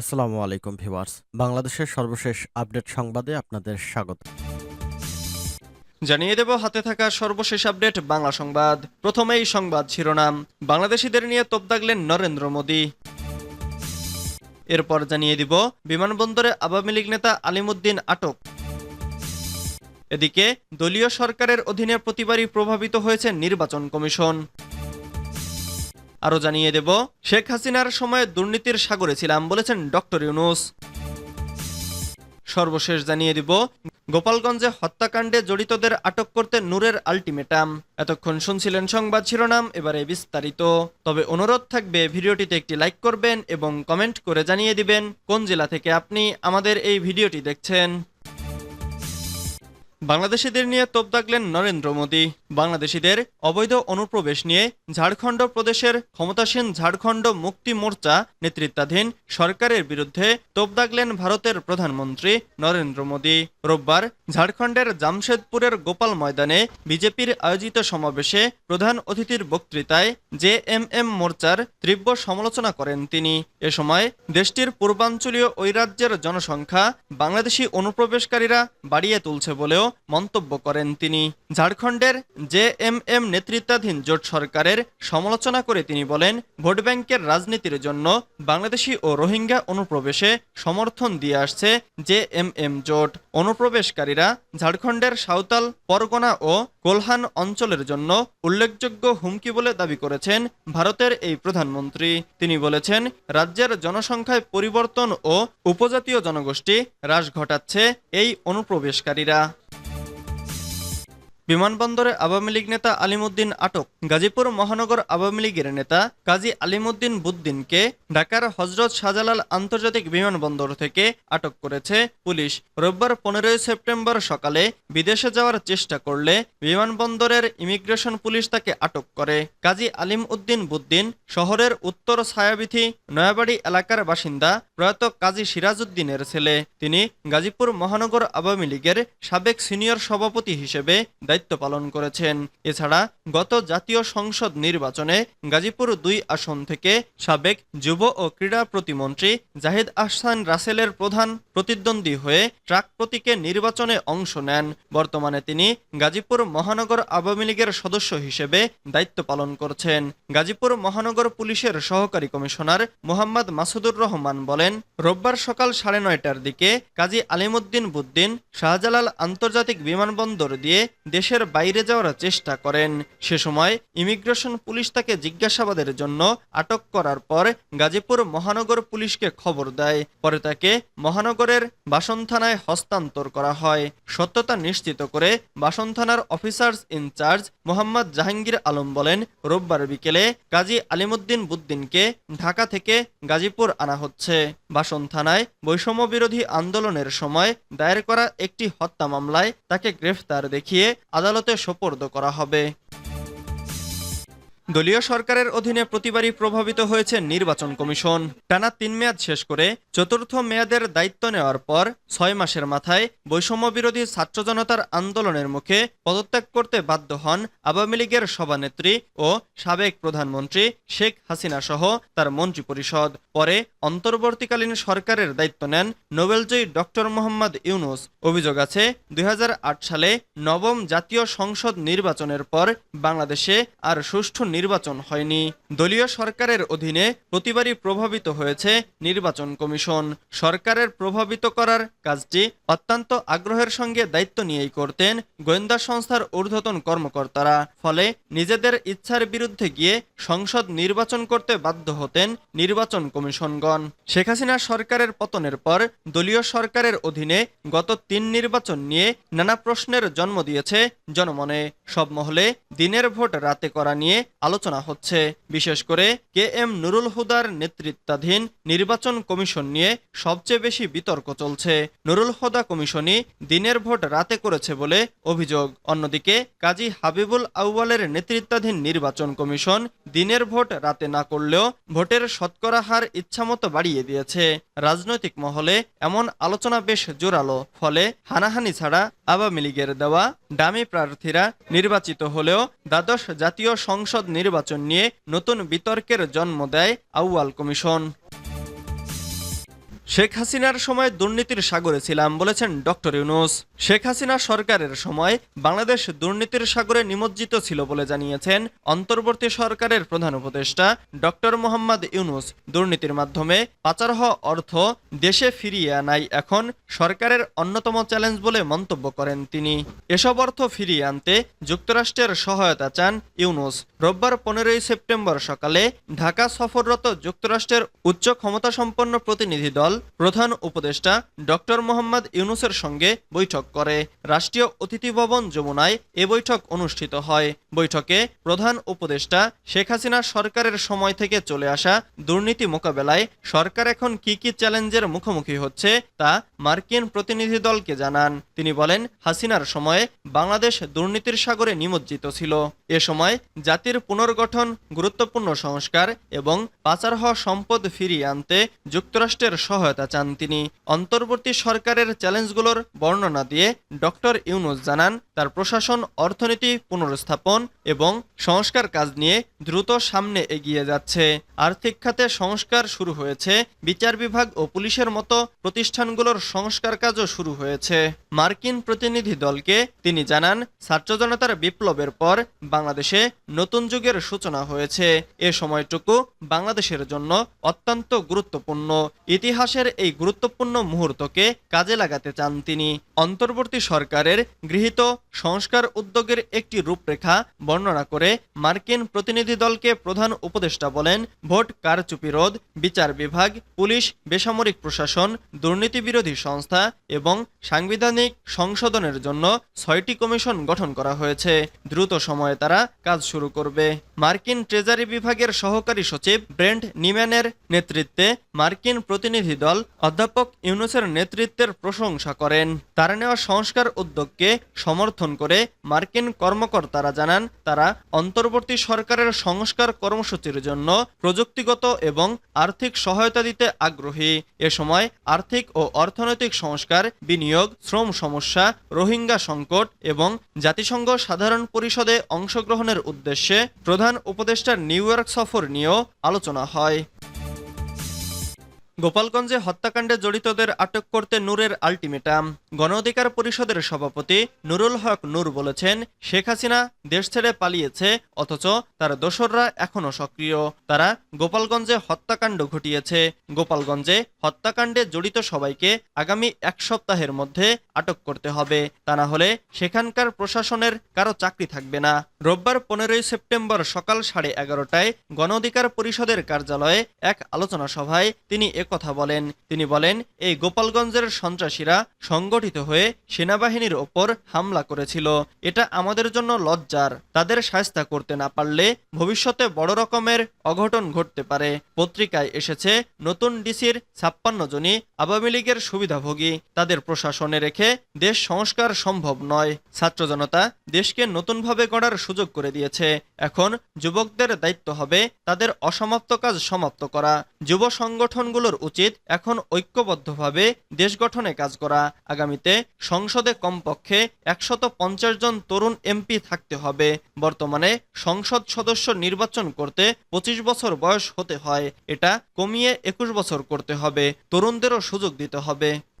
আসসালামু আলাইকুম ভিউয়ার্স। বাংলাদেশের সর্বশেষ আপডেট সংবাদে আপনাদের স্বাগত। জানিয়ে দেব, হাতে থাকা সর্বশেষ আপডেট, বাংলা সংবাদ। প্রথমেই সংবাদ শিরোনাম, বাংলাদেশিদের নিয়ে তোপ দাগলেন নরেন্দ্র মোদী। এরপর জানিয়ে দিব, বিমানবন্দরে আওয়ামী লীগ নেতা আলিমুদ্দিন আটক। এদিকে, দলীয় সরকারের অধীনে প্রতিবারই প্রভাবিত হয়েছে নির্বাচন কমিশন। আরও জানিয়ে দেব, শেখ হাসিনার সময় দুর্নীতির সাগরে ছিলাম বলেছেন ডক্টর ইউনুস। সর্বশেষ জানিয়ে দিব, গোপালগঞ্জে হত্যাকাণ্ডে জড়িতদের আটক করতে নূরের আলটিমেটাম। এতক্ষণ শুনছিলেন সংবাদ শিরোনাম, এবারে বিস্তারিত। তবে অনুরোধ থাকবে, ভিডিওটিতে একটি লাইক করবেন এবং কমেন্ট করে জানিয়ে দিবেন কোন জেলা থেকে আপনি আমাদের এই ভিডিওটি দেখছেন। বাংলাদেশিদের নিয়ে তোপ দাগলেন নরেন্দ্র মোদী। বাংলাদেশিদের অবৈধ অনুপ্রবেশ নিয়ে ঝাড়খণ্ড প্রদেশের ক্ষমতাসীন ঝাড়খণ্ড মুক্তি মোর্চা নেতৃত্বাধীন সরকারের বিরুদ্ধে তোপ দাগলেন ভারতের প্রধানমন্ত্রী নরেন্দ্র মোদী। রোববার ঝাড়খণ্ডের জামশেদপুরের গোপাল ময়দানে বিজেপির আয়োজিত সমাবেশে প্রধান অতিথির বক্তৃতায় জে এম মোর্চার তীব্র সমালোচনা করেন তিনি। এ সময় দেশটির পূর্বাঞ্চলীয় ওই রাজ্যের জনসংখ্যা বাংলাদেশি অনুপ্রবেশকারীরা বাড়িয়ে তুলছে বলেও মন্তব্য করেন তিনি। ঝাড়খণ্ডের জে এম এম নেতৃত্বাধীন জোট সরকারের সমালোচনা করে তিনি বলেন, ভোট ব্যাংকের রাজনীতির জন্য বাংলাদেশি ও রোহিঙ্গা অনুপ্রবেশে সমর্থন দিয়ে আসছে জে এম এম জোট। অনুপ্রবেশকারীরা ঝাড়খণ্ডের সাঁওতাল, পরগনা ও কোলহান অঞ্চলের জন্য উল্লেখযোগ্য হুমকি বলে দাবি করেছেন ভারতের এই প্রধানমন্ত্রী। তিনি বলেছেন, রাজ্যের জনসংখ্যায় পরিবর্তন ও উপজাতীয় জনগোষ্ঠী হ্রাস ঘটাচ্ছে এই অনুপ্রবেশকারীরা। বিমানবন্দরে আওয়ামী লীগ নেতা আলিমুদ্দিন আটক। গাজীপুর মহানগর আওয়ামী লীগের নেতা কাজী আলিমুদ্দিন বুদ্দিনকে ঢাকার হজরত শাহজালাল আন্তর্জাতিক বিমানবন্দর থেকে আটক করেছে পুলিশ। রোববার পনেরোই সেপ্টেম্বর সকালে বিদেশে যাওয়ার চেষ্টা করলে বিমানবন্দরের ইমিগ্রেশন পুলিশ তাকে আটক করে। কাজী আলিম উদ্দিন বুদ্দিন শহরের উত্তর ছায়াবিথি নয়াবাড়ি এলাকার বাসিন্দা প্রয়াত কাজী সিরাজউদ্দিনের ছেলে। তিনি গাজীপুর মহানগর আওয়ামী লীগের সাবেক সিনিয়র সভাপতি হিসেবে দায়িত্ব পালন করেছেন। এছাড়া গত জাতীয় সংসদ নির্বাচনে গাজীপুর দুই আসন থেকে সাবেক যুব ও ক্রীড়া প্রতিমন্ত্রী জাহিদ আহসান রাসেলের প্রধান প্রতিদ্বন্দ্বী হয়ে ট্রাক প্রতীকে নির্বাচনে অংশ নেন। বর্তমানে তিনি গাজীপুর মহানগর আওয়ামী লীগের সদস্য হিসেবে দায়িত্ব পালন করছেন। গাজীপুর মহানগর পুলিশের সহকারী কমিশনার মোহাম্মদ মাসুদুর রহমান বলেন, রোববার সকাল সাড়ে নয়টার দিকে কাজী আলিমুদ্দিন বুদ্দিন শাহজালাল আন্তর্জাতিক বিমানবন্দর দিয়ে দেশের বাইরে যাওয়ার চেষ্টা করেন। সে সময় ইমিগ্রেশন পুলিশ তাকে জিজ্ঞাসাবাদের জন্য আটক করার পর গাজীপুর মহানগর পুলিশকে খবর দেয়। পরে তাকে মহানগরের বাসন থানায় হস্তান্তর করা হয়। সত্যতা নিশ্চিত করে বাসন থানার officers in charge Mohammad Jahangir Alam বলেন, রোববার বিকেলে কাজী আলিমুদ্দিন বুদ্দিনকে ঢাকা থেকে গাজীপুর আনা হচ্ছে। বাসন থানায় বৈষম্য বিরোধী আন্দোলনের সময় দায়ের করা একটি হত্যা মামলায় তাকে গ্রেফতার দেখিয়ে আদালতে সোপর্দ করা হবে। দলীয় সরকারের অধীনে প্রতিবারই প্রভাবিত হয়েছে নির্বাচন কমিশন। টানা তিন মেয়াদ শেষ করে চতুর্থ মেয়াদের দায়িত্ব নেওয়ার পর ছয় মাসের মাথায় বৈষম্য বিরোধী ছাত্র জনতার আন্দোলনের মুখে পদত্যাগ করতে বাধ্য হন আওয়ামী লীগের সভানেত্রী ও সাবেক প্রধানমন্ত্রী শেখ হাসিনা সহ তার মন্ত্রিপরিষদ। পরে অন্তর্বর্তীকালীন সরকারের দায়িত্ব নেন নোবেলজয়ী ডক্টর মোহাম্মদ ইউনুস। অভিযোগ আছে, দুই হাজার আট সালে নবম জাতীয় সংসদ নির্বাচনের পর বাংলাদেশে আর সুষ্ঠু নির্বাচন হয়নি। দলীয় সরকারের অধীনে প্রতিবারই প্রভাবিত হয়েছে নির্বাচন কমিশন। সরকারের প্রভাবিত করার কাজটি অত্যন্ত আগ্রহের সঙ্গে দায়িত্ব নিয়েই করতেন গোয়েন্দা সংস্থার ঊর্ধ্বতন কর্মকর্তারা। ফলে নিজেদের ইচ্ছার বিরুদ্ধে গিয়ে সংসদ নির্বাচন করতে বাধ্য হতেন নির্বাচন কমিশনগণ। শেখ হাসিনা সরকারের পতনের পর দলীয় সরকারের অধীনে গত তিন নির্বাচন নিয়ে নানা প্রশ্নের জন্ম দিয়েছে জনমনে। সব মহলে দিনের ভোট রাতে করা নিয়ে আলোচনা হচ্ছে, বিশেষ করে কে এম নুরুল হুদার নেতৃত্বাধীন নির্বাচন কমিশন নিয়ে সবচেয়ে বেশি বিতর্ক চলছে। নুরুল হুদা কমিশনই দিনের ভোট রাতে করেছে বলে অভিযোগ। অন্যদিকে কাজী হাবিবুল আউয়ালের নেতৃত্বাধীন নির্বাচন কমিশন দিনের ভোট রাতে না করলেও ভোটের শতকরা হার ইচ্ছামতো বাড়িয়ে দিয়েছে। রাজনৈতিক মহলে এমন আলোচনা বেশ জোরালো, ফলে হানাহানি ছাড়া আওয়ামী লীগের দেওয়া ডামি প্রার্থীরা নির্বাচিত হলেও দ্বাদশ জাতীয় সংসদ নির্বাচন নিয়ে নতুন বিতর্কের জন্ম দেয় আউয়াল কমিশন। শেখ হাসিনার সময় দুর্নীতির সাগরে ছিলাম, বলেছেন ডক্টর ইউনুস। শেখ হাসিনা সরকারের সময় বাংলাদেশ দুর্নীতির সাগরে নিমজ্জিত ছিল বলে জানিয়েছেন অন্তর্বর্তী সরকারের প্রধান উপদেষ্টা ডক্টর মোহাম্মদ ইউনুস। দুর্নীতির মাধ্যমে পাচার হওয়া অর্থ দেশে ফিরিয়ে আনাই এখন সরকারের অন্যতম চ্যালেঞ্জ বলে মন্তব্য করেন তিনি। এসব অর্থ ফিরিয়ে আনতে যুক্তরাষ্ট্রের সহায়তা চান ইউনুস। রোববার পনেরোই সেপ্টেম্বর সকালে ঢাকা সফররত যুক্তরাষ্ট্রের উচ্চ ক্ষমতাসম্পন্ন প্রতিনিধি দল প্রধান উপদেষ্টা ডক্টর মোহাম্মদ ইউনুসের সঙ্গে বৈঠক করে। রাষ্ট্রীয় অতিথি ভবন যমুনায় এ বৈঠক অনুষ্ঠিত হয়। বৈঠকে প্রধান উপদেষ্টা শেখ হাসিনা সরকারের সময় থেকে চলে আসা দুর্নীতি মোকাবেলায় সরকার এখন কি কি চ্যালেঞ্জের মুখোমুখি হচ্ছে তা মার্কিন প্রতিনিধি দলকে জানান। তিনি বলেন, হাসিনার সময়ে বাংলাদেশ দুর্নীতির সাগরে নিমজ্জিত ছিল। এ সময় জাতির পুনর্গঠন গুরুত্বপূর্ণ সংস্কার এবং পাচার হওয়া সম্পদ ফিরিয়ে আনতে যুক্তরাষ্ট্রের সহায়তা চান তিনি। অন্তর্বর্তী সরকারের চ্যালেঞ্জগুলোর বর্ণনা দিয়ে ডক্টর ইউনুস জানান, তার প্রশাসন, অর্থনীতি পুনরস্থাপন এবং সংস্কার কাজ নিয়ে দ্রুত সামনে এগিয়ে যাচ্ছে। আর্থিক খাতে সংস্কার শুরু হয়েছে, বিচার বিভাগ ও পুলিশের মতো প্রতিষ্ঠানগুলোর সংস্কার কাজও শুরু হয়েছে। মার্কিন প্রতিনিধি দলকে তিনি জানান ছাত্র জনতার বিপ্লবের পর বাংলাদেশে নতুন যুগের সূচনা হয়েছে। এ সময়টুকু বাংলাদেশের জন্য অত্যন্ত গুরুত্বপূর্ণ। ইতিহাসের এই গুরুত্বপূর্ণ মুহূর্তকে কাজে লাগাতে চান তিনি। অন্তর্বর্তী সরকারের গৃহীত সংস্কার উদ্যোগের একটি রূপরেখা বর্ণনা করে মার্কিন প্রতিনিধি দলকে প্রধান উপদেষ্টা বলেন, ভোট কারচুপি রোধ, বিচার বিভাগ, পুলিশ, বেসামরিক প্রশাসন দুর্নীতি বিরোধী সংস্থা এবং সাংবিধানিক সংশোধনের জন্য ছয়টি কমিশন গঠন করা হয়েছে। দ্রুত সময়ে তারা কাজ শুরু করবে। করবে মার্কিন ট্রেজারি বিভাগের সহকারী সচিব ব্রেন্ড নিম্যানের নেতৃত্বে মার্কিন প্রতিনিধি দল অধ্যাপক ইউনুসের নেতৃত্বের প্রশংসা করেন। তারা নেওয়া সংস্কার উদ্যোগকে সমর্থন করে মার্কিন কর্মকর্তারা জানান, তারা অন্তর্বর্তী সরকারের সংস্কার কর্মসূচির জন্য প্রযুক্তিগত এবং আর্থিক সহায়তা দিতে আগ্রহী। এ সময় আর্থিক ও অর্থনৈতিক সংস্কার, বিনিয়োগ, শ্রম সমস্যা, রোহিঙ্গা সংকট এবং জাতিসংঘ সাধারণ পরিষদে অংশগ্রহণের উদ্দেশ্যে প্রধান উপদেষ্টার নিউ ইয়র্ক সফর নিয়েও আলোচনা হয়। গোপালগঞ্জে হত্যাকাণ্ডে জড়িতদের আটক করতে নূরের আলটিমেটাম। গণ অধিকার পরিষদের সভাপতি নুরুল হক নূর বলেছেন, শেখ হাসিনা দেশ ছেড়ে পালিয়েছে, অথচ তার দোসররা এখনও সক্রিয়। তারা গোপালগঞ্জে হত্যাকাণ্ড ঘটিয়েছে। গোপালগঞ্জে হত্যাকাণ্ডে জড়িত সবাইকে আগামী এক সপ্তাহের মধ্যে আটক করতে হবে। তা না হলে সেখানকার প্রশাসনের কারও চাকরি থাকবে না। রোববার পনেরোই সেপ্টেম্বর সকাল সাড়ে এগারোটায় গণ অধিকার পরিষদের কার্যালয়ে এক আলোচনা সভায় তিনি একথা বলেন। তিনি বলেন, এই গোপালগঞ্জের সন্ত্রাসীরা সংগঠিত হয়ে সেনাবাহিনীর ওপর হামলা করেছিল। এটা আমাদের জন্য লজ্জার। তাদের সায়স্তা করতে না পারলে ভবিষ্যতে বড় রকমের অঘটন ঘটতে পারে। পত্রিকায় এসেছে, নতুন ডিসির ছাপ্পান্ন জনই আওয়ামী লীগের সুবিধাভোগী। তাদের প্রশাসনে রেখে দেশ সংস্কার সম্ভব নয়। ছাত্র জনতা দেশকে নতুনভাবে গড়ার সুযোগ করে দিয়েছে। এখন যুবকদের দায়িত্ব হবে তাদের অসমাপ্ত কাজ সমাপ্ত করা। যুব সংগঠনগুলোর উচিত এখন ঐক্যবদ্ধভাবে দেশ গঠনে কাজ করা। আগামীতে সংসদে কমপক্ষে একশত পঞ্চাশ জন তরুণ এমপি থাকতে হবে। বর্তমানে সংসদ সদস্য নির্বাচন করতে পঁচিশ বছর বয়স হতে হয়। এটা কমিয়ে একুশ বছর করতে হবে। তরুণদেরও সুযোগ দিতে হবে।